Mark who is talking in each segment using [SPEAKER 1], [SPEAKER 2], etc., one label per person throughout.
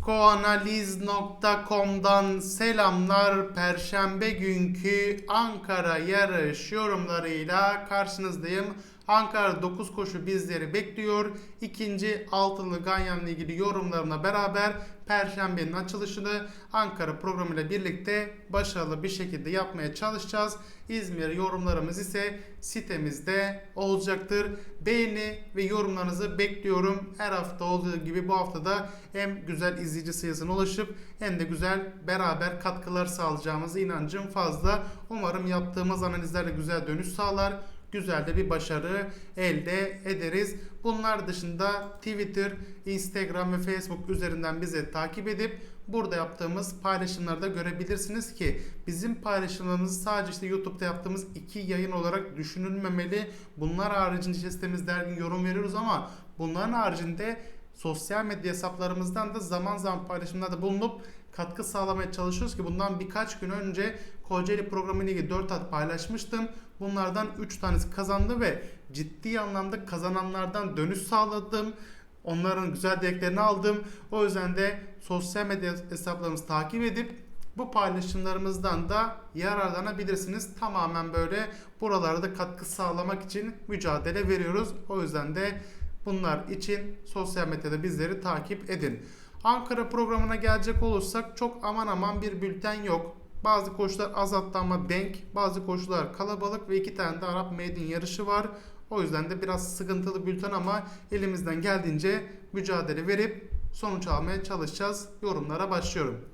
[SPEAKER 1] Psikoanaliz.com'dan selamlar. Perşembe günkü Ankara yarış yorumlarıyla karşınızdayım. Ankara 9 koşu bizleri bekliyor. İkinci altılı Ganyan'la ilgili yorumlarına beraber Perşembenin açılışını Ankara programıyla birlikte başarılı bir şekilde yapmaya çalışacağız. İzmir yorumlarımız ise sitemizde olacaktır. Beğeni ve yorumlarınızı bekliyorum. Her hafta olduğu gibi bu haftada hem güzel izleyici sayısına ulaşıp hem de güzel beraber katkılar sağlayacağımız inancım fazla. Umarım yaptığımız analizlerle güzel dönüş sağlar güzel de bir başarı elde ederiz. Bunlar dışında Twitter, Instagram ve Facebook üzerinden bizi takip edip burada yaptığımız paylaşımları da görebilirsiniz ki bizim paylaşımlarımız sadece işte YouTube'da yaptığımız iki yayın olarak düşünülmemeli. Bunlar haricinde işte sitemizde her gün yorum veriyoruz ama bunların haricinde sosyal medya hesaplarımızdan da zaman zaman paylaşımlarda bulunup katkı sağlamaya çalışıyoruz ki bundan birkaç gün önce Kocaeli programıyla ilgili 4 at paylaşmıştım. Bunlardan 3 tanesi kazandı ve ciddi anlamda kazananlardan dönüş sağladım. Onların güzel dileklerini aldım. O yüzden de sosyal medya hesaplarımızı takip edip bu paylaşımlarımızdan da yararlanabilirsiniz. Tamamen böyle buralarda katkı sağlamak için mücadele veriyoruz. O yüzden de bunlar için sosyal medyada bizleri takip edin. Ankara programına gelecek olursak çok aman aman bir bülten yok. Bazı koşular az ama denk, bazı koşular kalabalık ve iki tane de Arap Maiden yarışı var. O yüzden de biraz sıkıntılı bülten ama elimizden geldiğince mücadele verip sonuç almaya çalışacağız. Yorumlara başlıyorum.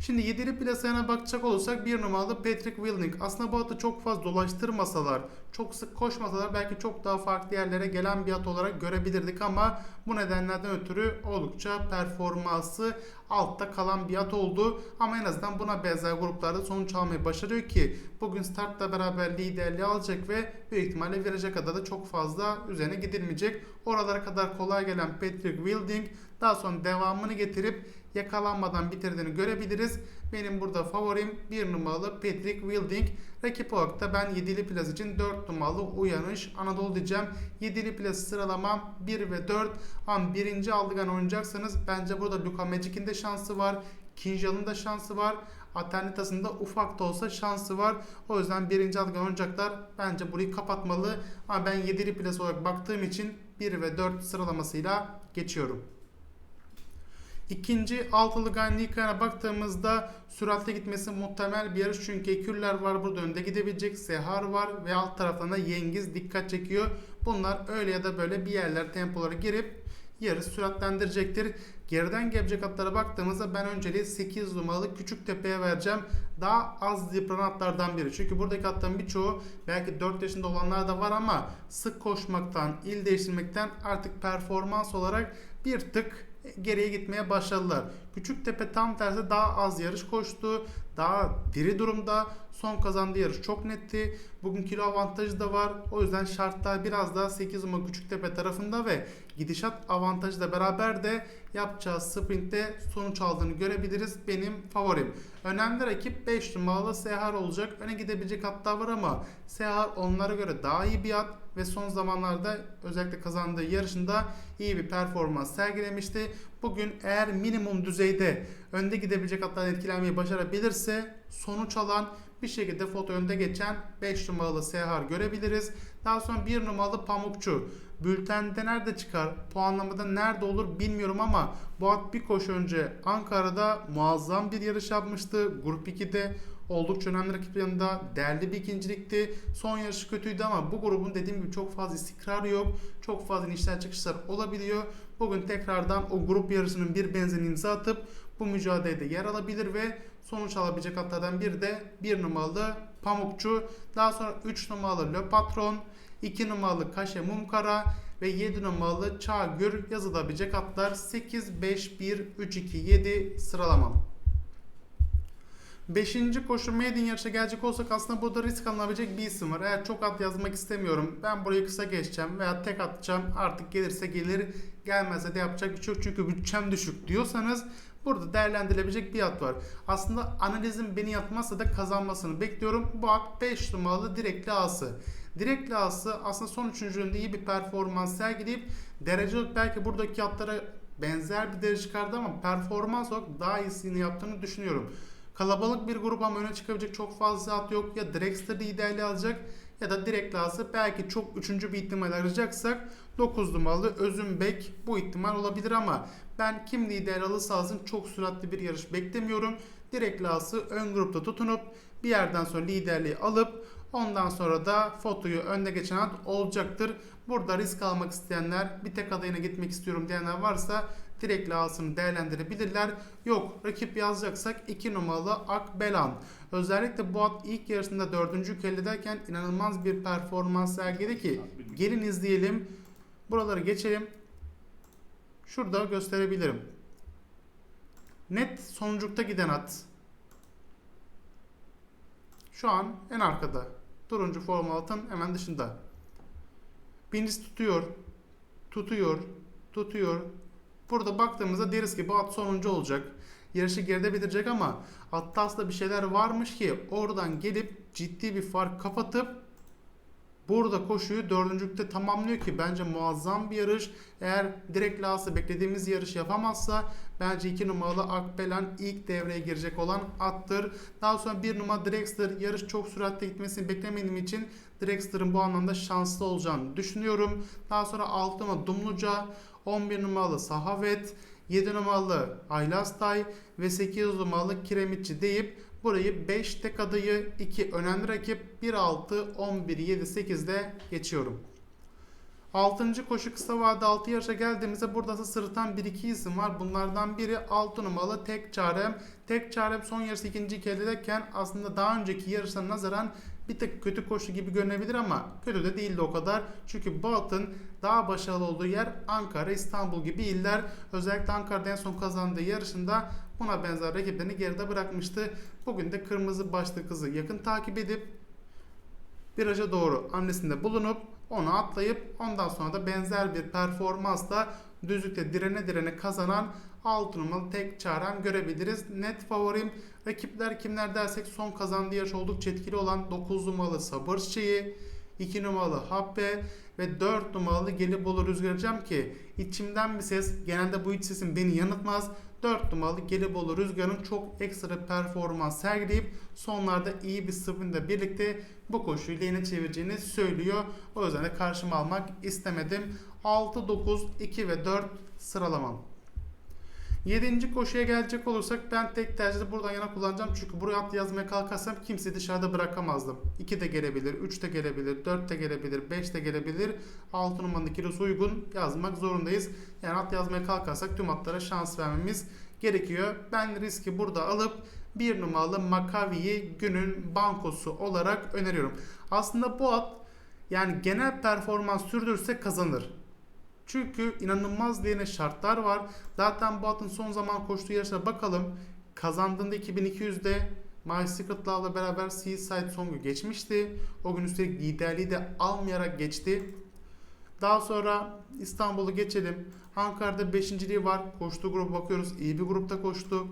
[SPEAKER 1] Şimdi yedili plasayana bakacak olursak bir numaralı Patrick Willing. Aslında bu atı çok fazla dolaştırmasalar, çok sık koşmasalar belki çok daha farklı yerlere gelen bir at olarak görebilirdik ama bu nedenlerden ötürü oldukça performansı altta kalan bir at oldu. Ama en azından buna benzer gruplarda sonuç almayı başarıyor ki bugün startla beraber liderliği alacak ve büyük ihtimalle verecek kadar da çok fazla üzerine gidilmeyecek. Oralara kadar kolay gelen Patrick Wilding daha sonra devamını getirip yakalanmadan bitirdiğini görebiliriz. Benim burada favorim 1 numaralı Patrick Wilding. Rakip olarak da ben 7'li plaz için 4 numaralı Uyanış Anadolu diyeceğim. 7'li plaz sıralamam 1 ve 4. Ama birinci aldıgan oynayacaksanız bence burada Luka Magic'in de şansı var. Kinjal'ın da şansı var. Aternitas'ın ufak da olsa şansı var. O yüzden birinci aldıgan oynayacaklar. Bence burayı kapatmalı. Ama ben 7'li plaz olarak baktığım için 1 ve 4 sıralamasıyla geçiyorum. İkinci altılı Ganlika'ya baktığımızda süratle gitmesi muhtemel bir yarış çünkü ekürler var burada önde gidebilecek Sehar var ve alt taraftan da Yengiz dikkat çekiyor. Bunlar öyle ya da böyle bir yerler tempolara girip yarış süratlendirecektir. Geriden gelecek atlara baktığımızda ben önceliği 8 numaralı Küçük Tepe'ye vereceğim. Daha az yıpranan atlardan biri. Çünkü buradaki atların birçoğu belki 4 yaşında olanlar da var ama sık koşmaktan, il değiştirmekten artık performans olarak bir tık geriye gitmeye başladılar. Küçüktepe tam tersi daha az yarış koştu. Daha diri durumda. Son kazandığı yarış çok netti. Bugün kilo avantajı da var. O yüzden şartlar biraz daha 8 numara Küçüktepe tarafında ve gidişat avantajı da beraber de yapacağı sprintte sonuç aldığını görebiliriz. Benim favorim. Önemli rakip 5 numaralı Sehar olacak. Öne gidebilecek hatta var ama Sehar onlara göre daha iyi bir at ve son zamanlarda özellikle kazandığı yarışında iyi bir performans sergilemişti. Bugün eğer minimum düzeyde önde gidebilecek atlardan etkilenmeyi başarabilirse sonuç alan bir şekilde foto önde geçen 5 numaralı Sehar görebiliriz. Daha sonra 1 numaralı Pamukçu. Bültende nerede çıkar? Puanlamada nerede olur bilmiyorum ama bu at bir koşu önce Ankara'da muazzam bir yarış yapmıştı. Grup 2'de oldukça önemli rakip yanında değerli bir ikincilikti. Son yarışı kötüydü ama bu grubun dediğim gibi çok fazla istikrarı yok. Çok fazla inişler çıkışlar olabiliyor. Bugün tekrardan o grup yarışının bir benzerini imza atıp bu mücadelede yer alabilir ve sonuç alabilecek atlardan biri de 1 numaralı Pamukçu. Daha sonra 3 numaralı Le Patron, 2 numaralı Kaşe Mumkara ve 7 numaralı Çağgür yazılabilecek atlar 8, 5, 1, 3, 2, 7 sıralamam. Beşinci koşu maiden yarışa gelecek olsak aslında burada risk alınabilecek bir isim var. Eğer çok at yazmak istemiyorum ben burayı kısa geçeceğim veya tek atacağım artık gelirse gelir gelmezse de yapacak bir şey yok çünkü bütçem düşük diyorsanız burada değerlendirilebilecek bir at var. Aslında analizim beni yatmazsa da kazanmasını bekliyorum. Bu at 5 numaralı direkli A'sı. Direkli A'sı aslında son üçüncülüğünde iyi bir performans sergileyip derece belki buradaki atlara benzer bir derece çıkardı ama performans olarak daha iyisini yaptığını düşünüyorum. Kalabalık bir grup ama öne çıkabilecek çok fazla at yok. Ya Drexler liderliği alacak ya da direkt lazım. Belki çok üçüncü bir ihtimal arayacaksak 9 numaralı Özümbek bu ihtimal olabilir ama ben kim lider alırsa alsın çok süratli bir yarış beklemiyorum. Direkt lası ön grupta tutunup bir yerden sonra liderliği alıp ondan sonra da fotoyu önde geçen at olacaktır. Burada risk almak isteyenler bir tek adayına gitmek istiyorum diyenler varsa direkt lasını değerlendirebilirler. Yok rakip yazacaksak 2 numaralı Akbelan. Özellikle bu at ilk yarışında 4. derken inanılmaz bir performans sergiledi ki gelin izleyelim. Buraları geçelim. Şurada gösterebilirim. Net sonucukta giden at. Şu an en arkada. Turuncu forma altın hemen dışında. Birincisi tutuyor. Tutuyor. Tutuyor. Burada baktığımızda deriz ki bu at sonuncu olacak. Yarışı geride bitirecek ama aslında bir şeyler varmış ki oradan gelip ciddi bir fark kapatıp burada koşuyu dördüncülükte tamamlıyor ki bence muazzam bir yarış. Eğer direkt lası beklediğimiz yarış yapamazsa bence 2 numaralı Akbelan ilk devreye girecek olan attır. Daha sonra 1 numara Drexler yarış çok süratle gitmesini beklemediğim için Drexler'ın bu anlamda şanslı olacağını düşünüyorum. Daha sonra 6 numara Dumluca, 11 numaralı Sahavet, 7 numaralı Aylastay ve 8 numaralı Kiremitçi deyip burayı 5 tek adayı 2 önemli rakip 1 6 11 7 8'de geçiyorum. 6. koşu kısa vade 6 yarışa geldiğimizde burada sırıtan 1-2 isim var. Bunlardan biri 6 numaralı Tek Çarem. Tek Çarem son yarışı ikinci keldeyken aslında daha önceki yarışlara nazaran bir tık kötü koşu gibi görünebilir ama kötü de değildi o kadar. Çünkü bu atın daha başarılı olduğu yer Ankara, İstanbul gibi iller. Özellikle Ankara'da en son kazandığı yarışında buna benzer rakiplerini geride bırakmıştı. Bugün de kırmızı başlı kızı yakın takip edip viraja doğru annesinde bulunup onu atlayıp ondan sonra da benzer bir performansla düzlükte direne direne kazanan 6 numaralı tek çarem görebiliriz. Net favorim rakipler kimler dersek son kazandığı yarış oldukça etkili olan 9 numaralı Sabır Çiği, 2 numaralı Habbe ve 4 numaralı Gelibolu Rüzgar'cam ki içimden bir ses genelde bu iç sesim beni yanıltmaz. 4 numaralı Gelibolu Rüzgar'ın çok ekstra performans sergileyip sonlarda iyi bir sprinte birlikte bu koşuyu lehine çevireceğini söylüyor. O yüzden de karşıma almak istemedim. 6, 9, 2 ve 4 sıralamam. 7. koşuya gelecek olursak ben tek tercihde buradan yana kullanacağım. Çünkü buraya at yazmaya kalkarsam kimseyi dışarıda bırakamazdım. 2 de gelebilir, 3 de gelebilir, 4 de gelebilir, 5 de gelebilir. 6 numaranın kilosu uygun yazmak zorundayız. Yani at yazmaya kalkarsak tüm atlara şans vermemiz gerekiyor. Ben riski burada alıp bir numaralı Makavi'yi günün bankosu olarak öneriyorum. Aslında bu at yani genel performans sürdürürse kazanır. Çünkü inanılmaz diyene şartlar var. Zaten bu atın son zaman koştuğu yarışa bakalım. Kazandığında 2200'de My Secret Love'la beraber Seaside Song'u geçmişti. O gün üstelik liderliği de almayarak geçti. Daha sonra İstanbul'u geçelim. Ankara'da 5.liği var. Koştuğu gruba bakıyoruz. İyi bir grupta koştu.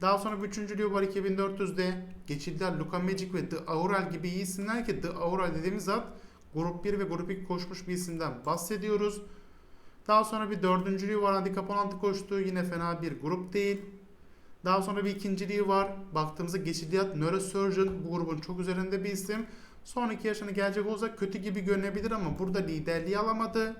[SPEAKER 1] Daha sonra bir üçüncülüğü var 2400'de. Geçildiler Luka Magic ve The Aural gibi iyi isimler ki The Aural dediğimiz zat Grup 1 ve Grup 2 koşmuş bir isimden bahsediyoruz. Daha sonra bir dördüncülüğü var. Handikap 16 koştu. Yine fena bir grup değil. Daha sonra bir ikinciliği var. Baktığımızda Geçidiyat Neurosurgeon bu grubun çok üzerinde bir isim. Sonraki yaşına gelecek olsa kötü gibi görünebilir ama burada liderliği alamadı.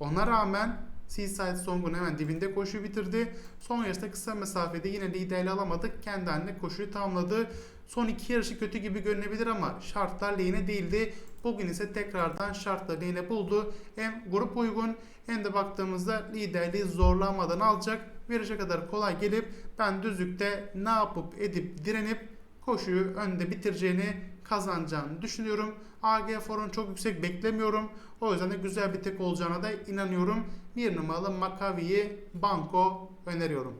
[SPEAKER 1] Ona rağmen Seaside Song'un hemen dibinde koşuyu bitirdi. Son yarışta kısa mesafede yine liderliği alamadı. Kendi haline koşuyu tamamladı. Son iki yarışı kötü gibi görünebilir ama şartlar lehine değildi. Bugün ise tekrardan şartlar lehine buldu. Hem grup uygun hem de baktığımızda liderliği zorlanmadan alacak. Viraja kadar kolay gelip ben düzlükte ne yapıp edip direnip koşuyu önde bitireceğini kazanacağını düşünüyorum. AG forun çok yüksek beklemiyorum. O yüzden de güzel bir tek olacağına da inanıyorum. Bir numaralı Makavi'yi banko öneriyorum.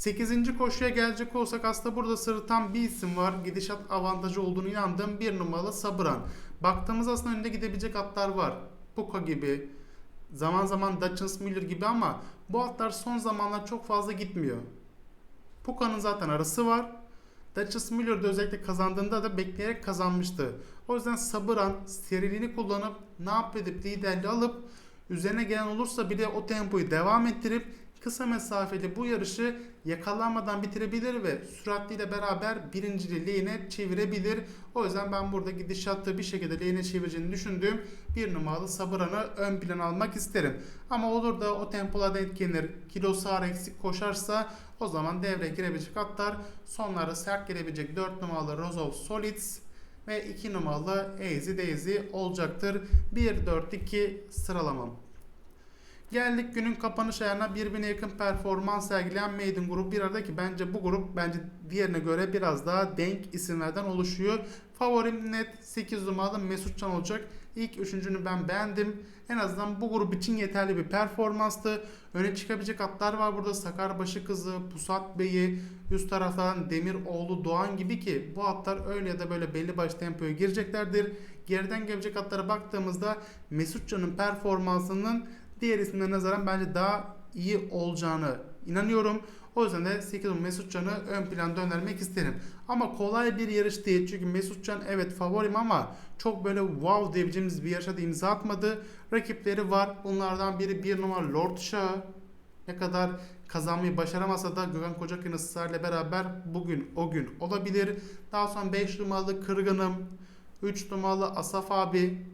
[SPEAKER 1] 8. koşuya gelecek olsak aslında burada sırıtan bir isim var. Gidişat avantajı olduğunu inandığım bir numaralı Sabıran. Baktığımız aslında önde gidebilecek atlar var. Puka gibi, zaman zaman Dutchens Müller gibi ama bu atlar son zamanlar çok fazla gitmiyor. Puka'nın zaten arası var. Dutchess Müller'de özellikle kazandığında da bekleyerek kazanmıştı. O yüzden sabıran, sterilini kullanıp ne yap edip liderliği alıp üzerine gelen olursa bile o tempoyu devam ettirip kısa mesafeli bu yarışı yakalanmadan bitirebilir ve süratliyle beraber birinciliği lehine çevirebilir. O yüzden ben burada gidişatı bir şekilde lehine çevireceğini düşündüğüm bir numaralı Sabıran'ı ön plan almak isterim. Ama olur da o tempolarda etkilenir, kilosu ağır eksik koşarsa o zaman devreye girebilecek atlar sonlara sert gelebilecek 4 numaralı Rozov Solids ve 2 numaralı Easy Daisy olacaktır. 1-4-2 sıralamam. Geldik günün kapanış ayarına birbirine yakın performans sergileyen Maiden grubu bir arada ki bence bu grup bence diğerine göre biraz daha denk isimlerden oluşuyor. Favorim net 8 numaralı Mesut Can olacak. İlk üçüncünü ben beğendim. En azından bu grup için yeterli bir performanstı. Öne çıkabilecek atlar var burada. Sakarbaşı kızı, Pusat Bey'i, üst taraftan Demiroğlu Doğan gibi ki bu atlar öyle ya da böyle belli başlı tempoya gireceklerdir. Geriden gelecek atlara baktığımızda Mesut Can'ın performansının diğer isimlere nazaran bence daha iyi olacağını inanıyorum. O yüzden de 8 Mesut Can'ı ön planda önermek isterim. Ama kolay bir yarış değil. Çünkü Mesut Can evet favorim ama çok böyle wow diyebileceğimiz bir yarışa da imza atmadı. Rakipleri var. Bunlardan biri bir numara Lord Shah. Ne kadar kazanmayı başaramasa da Gökhan Kocakay'ın ısrarıyla beraber bugün o gün olabilir. Daha sonra 5 numaralı Kırgınım, 3 numaralı Asaf abi,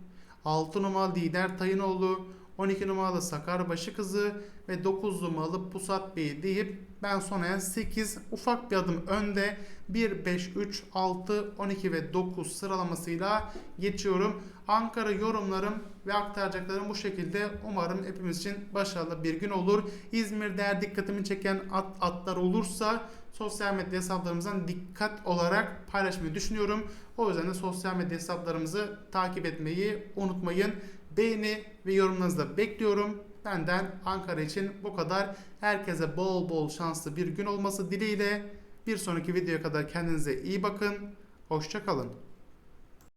[SPEAKER 1] 6 numaralı Lider Tayınoğlu, 12 numaralı Sakarbaşı kızı ve 9 numaralı Pusat Bey deyip ben sonraya 8 ufak bir adım önde 1, 5, 3, 6, 12 ve 9 sıralamasıyla geçiyorum. Ankara yorumlarım ve aktaracaklarım bu şekilde. Umarım hepimiz için başarılı bir gün olur. İzmir'de eğer dikkatimi çeken at, atlar olursa sosyal medya hesaplarımızdan dikkat olarak paylaşmayı düşünüyorum. O yüzden de sosyal medya hesaplarımızı takip etmeyi unutmayın. Beğeni ve yorumlarınızı da bekliyorum. Benden Ankara için bu kadar. Herkese bol bol şanslı bir gün olması dileğiyle bir sonraki videoya kadar kendinize iyi bakın. Hoşçakalın.